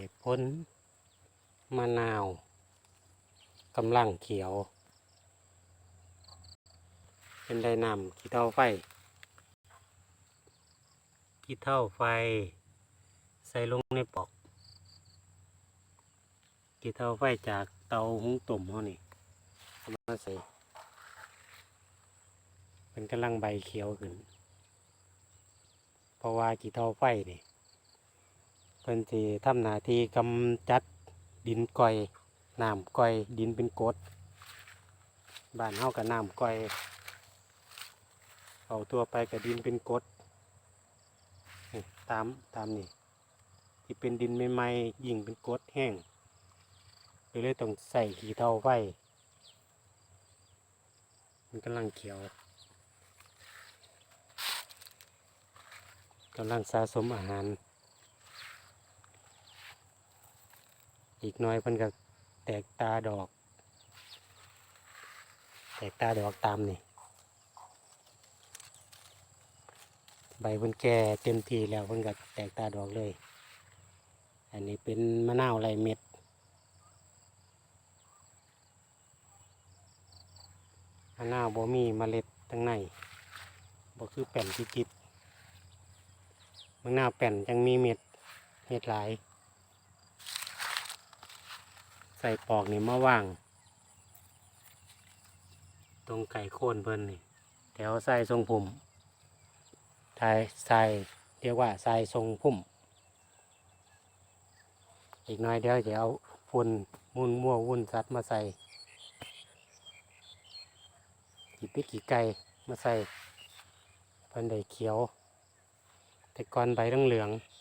ได้พ้นมะนาวกำลังเขียว เป็นไดนำขี้เท่าไฟขี้เท่าไฟ ใส่ลงในปอกขี้เท่าไฟจากเตาหุงต้มเขานี่เอามาใส่เป็นกำลังใบเขียวขึ้น เพราะว่าขี้เท่าไฟนี่ พิ่นสิทำหน้าที่กำจัดดินก่อยน้ำก่อยดินเป็นกรดบ้านเฮากับน้ำก่อยเอาตัวไปกับดินเป็นกรดตามตามนี่ที่เป็นดินใหม่ๆยิ่งเป็นกรดแห้งเลยต้องใส่ขี้เท่าไฟมันกำลังเขียวกำลังสะสมอาหาร อีกหน้อยเพิ่นก็แตกตาดอก แตกตาดอกตามนี่ ใบเพิ่นแก่เต็มทีแล้วเพิ่นก็แตกตาดอกเลย อันนี้เป็นมะนาวไรเม็ดมะนาวบ่มีเมล็ดทั้งในบ่คือแป้นที่จิตมะนาวแป้นยังมีเม็ดเม็ดหลาย ใส่ปอกนี่มาว่าง ตรงไก่โค่นเพิ่นนี่ แถวใส่ทรงพุ่มทายใส่เรียกว่าใส่ทรงพุ่ม อีกหน้อยเดี๋ยวจะเอาฝุ่นมุนมั่ววุ่นสัตว์มาใส่กี่ปิดกี่ไก่มาใส่เพิ่นได้เขียว แต่ก่อนใบต้งเหลืองๆ